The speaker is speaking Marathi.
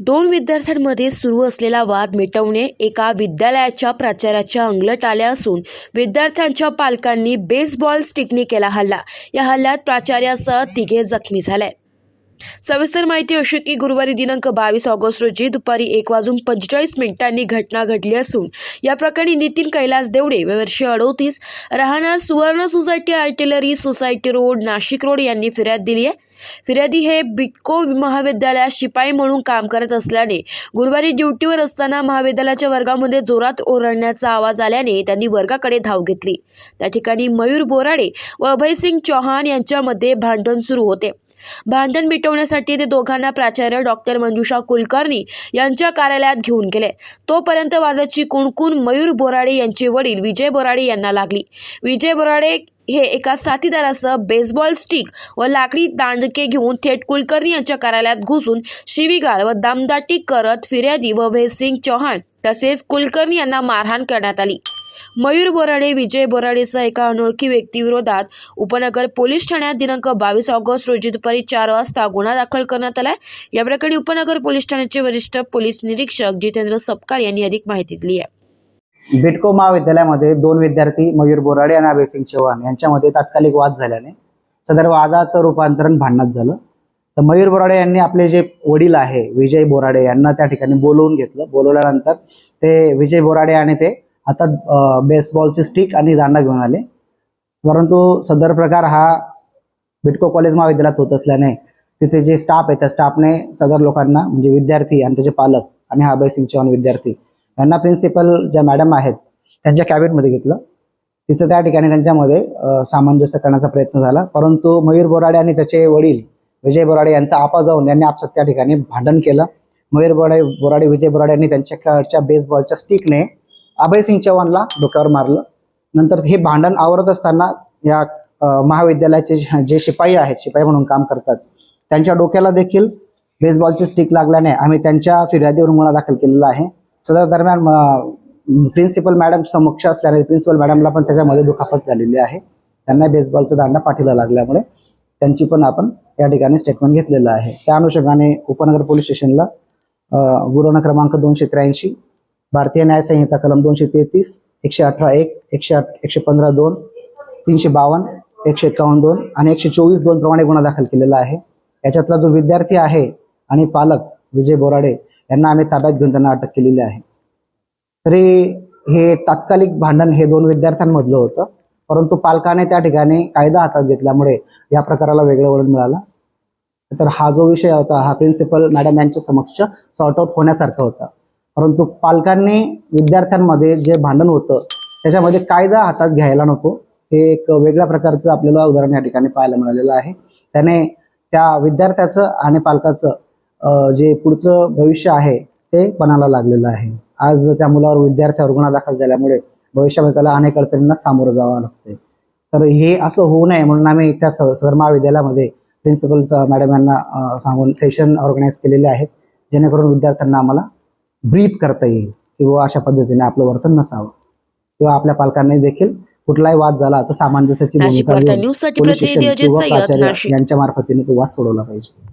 दोन विद्यार्थ्यांमध्ये सुरू असलेला वाद मिटवणे एका विद्यालयाच्या प्राचार्याच्या अंगलट आले असून विद्यार्थ्यांच्या पालकांनी बेसबॉल स्टिकने केला हल्ला. या हल्ल्यात प्राचार्यासह तिघे जखमी झाले. सविस्तर माहिती अशी की गुरुवारी दिनांक बावीस ऑगस्ट रोजी दुपारी एक वाजून पंचेचाळीस मिनिटांनी घटना घडली असून या प्रकरणी नितीन कैलास देवडे वर्षे अडोतीस राहणार Suvarna society artillery society road Nashik road यांनी फिर्याद दिली आहे. फिर्यादी हे बिटको महाविद्यालयात शिपाई म्हणून काम करत असल्याने गुरुवारी ड्युटीवर असताना महाविद्यालयाच्या वर्गामध्ये जोरात ओरडण्याचा आवाज आल्याने त्यांनी वर्गाकडे धाव घेतली. त्या ठिकाणी मयूर बोराडे व अभयसिंग चौहान यांच्यामध्ये भांडण सुरू होते. भांडण मिटवण्यासाठी ते दोघांना प्राचार्य डॉक्टर मंजुषा कुलकर्णी यांच्या कार्यालयात घेऊन गेले. तोपर्यंत वादाची कुणकुण मयूर बोराडे यांचे वडील विजय बोराडे यांना लागली. विजय बोराडे हे एका साथीदारासह बेसबॉल स्टिक व लाकडी दांडके घेऊन थेट कुलकर्णी यांच्या कार्यालयात घुसून शिवीगाळ व दामदाटी करत फिर्यादी व भेसिंग चौहान तसेच कुलकर्णी यांना मारहाण करण्यात आली. मयूर बोराडे विजय बोराडेसह एका अनोळखी व्यक्तीविरोधात उपनगर पोलीस ठाण्यात दिनांक बावीस ऑगस्ट रोजी दुपारी चार वाजता गुन्हा दाखल करण्यात आला या प्रकरणी उपनगर पोलीस ठाण्याचे वरिष्ठ पोलीस निरीक्षक जितेंद्र सपकाळ यांनी अधिक माहिती दिली आहे. बिटको महाविद्यालयामध्ये दोन विद्यार्थी मयूर बोराडे आणि अभयसिंग चव्हाण यांच्यामध्ये तात्कालिक वाद झाल्याने सदर वादाचं रूपांतरण भांडणात झालं. तर मयूर बोराडे यांनी आपले जे वडील आहे विजय बोराडे यांना त्या ठिकाणी बोलवून घेतलं. बोलवल्यानंतर ते विजय बोराडे आणि ते हातात बेसबॉलची स्टिक आणि दांडा घेऊन आले. परंतु सदर प्रकार हा बिटको कॉलेज महाविद्यालयात होत असल्याने तिथे जे स्टाफ आहे त्या स्टाफने सदर लोकांना म्हणजे विद्यार्थी आणि त्याचे पालक आणि हा अभयसिंग चव्हाण विद्यार्थी यांना प्रिन्सिपल ज्या मॅडम आहेत त्यांच्या कॅबिनमध्ये घेतलं. तिथं त्या ठिकाणी त्यांच्यामध्ये सामंजस्य करण्याचा प्रयत्न झाला. परंतु मयूर बोराडे आणि त्याचे वडील विजय बोराडे यांचा आपा जाऊन यांनी आपसात त्या ठिकाणी भांडण केलं. मयूर बोराडे बोराडे विजय बोराडे यांनी त्यांच्याकडच्या बेसबॉलच्या स्टिकने अभयसिंग चव्हाणला डोक्यावर मारलं. नंतर हे भांडण आवरत असताना या महाविद्यालयाचे जे- शिपाई आहेत शिपाई म्हणून काम करतात त्यांच्या डोक्याला देखील बेसबॉलची स्टिक लागल्याने आम्ही त्यांच्या फिर्यादीवरून गुन्हा दाखल केलेला आहे. सदर दरम्यान प्रिन्सिपल मॅडम समक्ष असल्याने प्रिन्सिपल मॅडमला पण त्याच्यामध्ये दुखापत झालेली आहे. त्यांना बेसबॉलचा दांडा पाठीला लागल्यामुळे त्यांची पण आपण या ठिकाणी स्टेटमेंट घेतलेलं आहे. त्या अनुषंगाने उपनगर पोलीस स्टेशनला अ, गुन्हा क्रमांक दोनशे त्र्याऐंशी भारतीय न्याय संहिता कलम दोनशे तेहतीस एकशे अठरा एक एकशे आठ एकशे पंधरा दोन तीनशे बावन्न एकशे एकावन्न दोन आणि एकशे चोवीस दोन प्रमाणे गुन्हा दाखल केलेला आहे. याच्यातला जो विद्यार्थी आहे आणि पालक विजय बोराडे यांना आम्ही ताब्यात घेऊन त्यांना अटक केलेली आहे. तरी हे तात्कालिक भांडण हे दोन विद्यार्थ्यांमधलं होतं. परंतु पालकाने त्या ठिकाणी कायदा हातात घेतल्यामुळे या प्रकाराला वेगळं वळण मिळालं. तर हा जो विषय होता हा प्रिन्सिपल मॅडम यांच्या समक्ष सॉर्ट आउट होण्यासारखा होता. परंतु पालकांनी विद्यार्थ्यांमध्ये जे भांडण होतं त्याच्यामध्ये कायदा हातात घ्यायला नको. हे एक वेगळ्या प्रकारचं आपल्याला उदाहरण या ठिकाणी पाहायला मिळालेलं आहे. त्याने त्या विद्यार्थ्याचं आणि पालकाचं जे पुढचं भविष्य आहे ते पणाला लागलेलं आहे. आज त्या मुलावर विद्यार्थ्यावर गुन्हा दाखल झाल्यामुळे भविष्यामध्ये त्याला अनेक अडचणींना सामोरं जावं लागतंय. तर हे असं होऊ नये म्हणून आम्ही त्या स- सदर महाविद्यालयामध्ये प्रिन्सिपल मॅडम यांना सांगून सेशन ऑर्गनाईज केलेले आहेत जेणेकरून विद्यार्थ्यांना आम्हाला ब्रीफ करता येईल किंवा अशा पद्धतीने आपलं वर्तन नसावं. किंवा आपल्या पालकांनी देखील कुठलाही वाद झाला तर सामंजस्याची भूमिका यांच्या मार्फतीने तो वाद सोडवला पाहिजे.